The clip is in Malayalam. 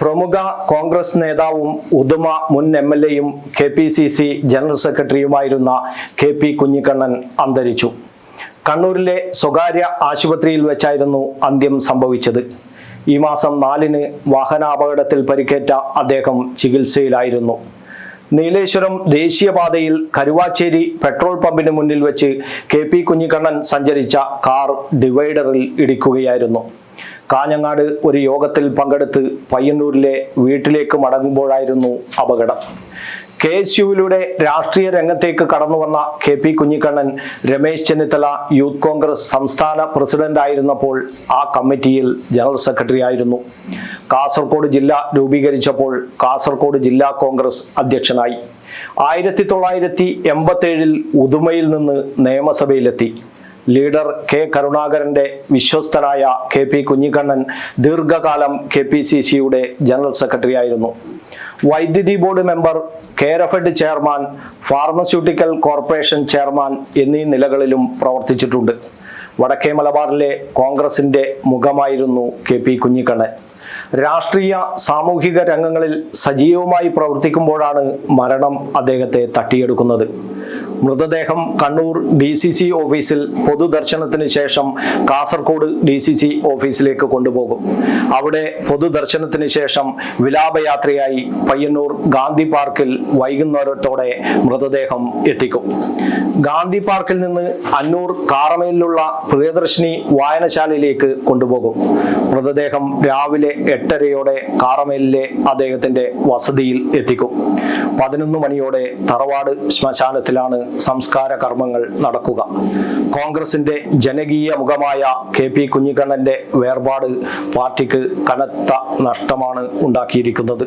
പ്രമുഖ കോൺഗ്രസ് നേതാവും ഉദുമ മുൻ എം എൽ എയും K P C C general സെക്രട്ടറിയുമായിരുന്ന K P Kunhikannan അന്തരിച്ചു. കണ്ണൂരിലെ സ്വകാര്യ ആശുപത്രിയിൽ വെച്ചായിരുന്നു അന്ത്യം സംഭവിച്ചത്. ഈ മാസം നാലിന് വാഹനാപകടത്തിൽ പരിക്കേറ്റ അദ്ദേഹം ചികിത്സയിലായിരുന്നു. നീലേശ്വരം ദേശീയപാതയിൽ കരുവാച്ചേരി പെട്രോൾ പമ്പിന് മുന്നിൽ വെച്ച് കെ പി കുഞ്ഞിക്കണ്ണൻ സഞ്ചരിച്ച കാർ ഡിവൈഡറിൽ ഇടിക്കുകയായിരുന്നു. കാഞ്ഞങ്ങാട് ഒരു യോഗത്തിൽ പങ്കെടുത്ത് പയ്യന്നൂരിലെ വീട്ടിലേക്ക് മടങ്ങുമ്പോഴായിരുന്നു അപകടം. കെ എസ് യുവിലൂടെ രാഷ്ട്രീയ രംഗത്തേക്ക് കടന്നു വന്ന K P Kunhikannan Ramesh Chennithala youth Congress സംസ്ഥാന പ്രസിഡന്റ് ആയിരുന്നപ്പോൾ ആ കമ്മിറ്റിയിൽ ജനറൽ സെക്രട്ടറി ആയിരുന്നു കാസർഗോഡ് ജില്ല രൂപീകരിച്ചപ്പോൾ കാസർഗോഡ് ജില്ലാ കോൺഗ്രസ് അധ്യക്ഷനായി. ആയിരത്തി തൊള്ളായിരത്തി എൺപത്തേഴിൽ ഉദുമയിൽ നിന്ന് നിയമസഭയിലെത്തി. ലീഡർ കെ കരുണാകരന്റെ വിശ്വസ്തനായ കെ പി കുഞ്ഞിക്കണ്ണൻ ദീർഘകാലം കെ പി സി സിയുടെ ജനറൽ സെക്രട്ടറി ആയിരുന്നു. വൈദ്യുതി board member Carefed chairman pharmaceutical corporation chairman എന്നീ നിലകളിലും പ്രവർത്തിച്ചിട്ടുണ്ട്. വടക്കേ മലബാറിലെ കോൺഗ്രസിന്റെ മുഖമായിരുന്നു കെ പി കുഞ്ഞിക്കണ്ണൻ. രാഷ്ട്രീയ സാമൂഹിക രംഗങ്ങളിൽ സജീവമായി പ്രവർത്തിക്കുമ്പോഴാണ് മരണം അദ്ദേഹത്തെ തട്ടിയെടുക്കുന്നത്. മൃതദേഹം കണ്ണൂർ ഡി സി സി ഓഫീസിൽ പൊതുദർശനത്തിന് ശേഷം കാസർകോട് ഡി സി സി ഓഫീസിലേക്ക് കൊണ്ടുപോകും. അവിടെ പൊതുദർശനത്തിന് ശേഷം വിലാപയാത്രയായി പയ്യന്നൂർ ഗാന്ധി പാർക്കിൽ വൈകുന്നേരത്തോടെ മൃതദേഹം എത്തിക്കും. ഗാന്ധി പാർക്കിൽ നിന്ന് അന്നൂർ കാറമയിലുള്ള പ്രിയദർശിനി വായനശാലയിലേക്ക് കൊണ്ടുപോകും. മൃതദേഹം രാവിലെ എട്ടരയോടെ കാറമയിലെ അദ്ദേഹത്തിന്റെ വസതിയിൽ എത്തിക്കും. പതിനൊന്ന് മണിയോടെ തറവാട് ശ്മശാനത്തിലാണ് സംസ്കാര കർമ്മങ്ങൾ നടക്കുക. കോൺഗ്രസിന്റെ ജനകീയ മുഖമായ കെ പി കുഞ്ഞിക്കണ്ണന്റെ വേർപാട് പാർട്ടിക്ക് കനത്ത നഷ്ടമാണ് ഉണ്ടാക്കിയിരിക്കുന്നത്.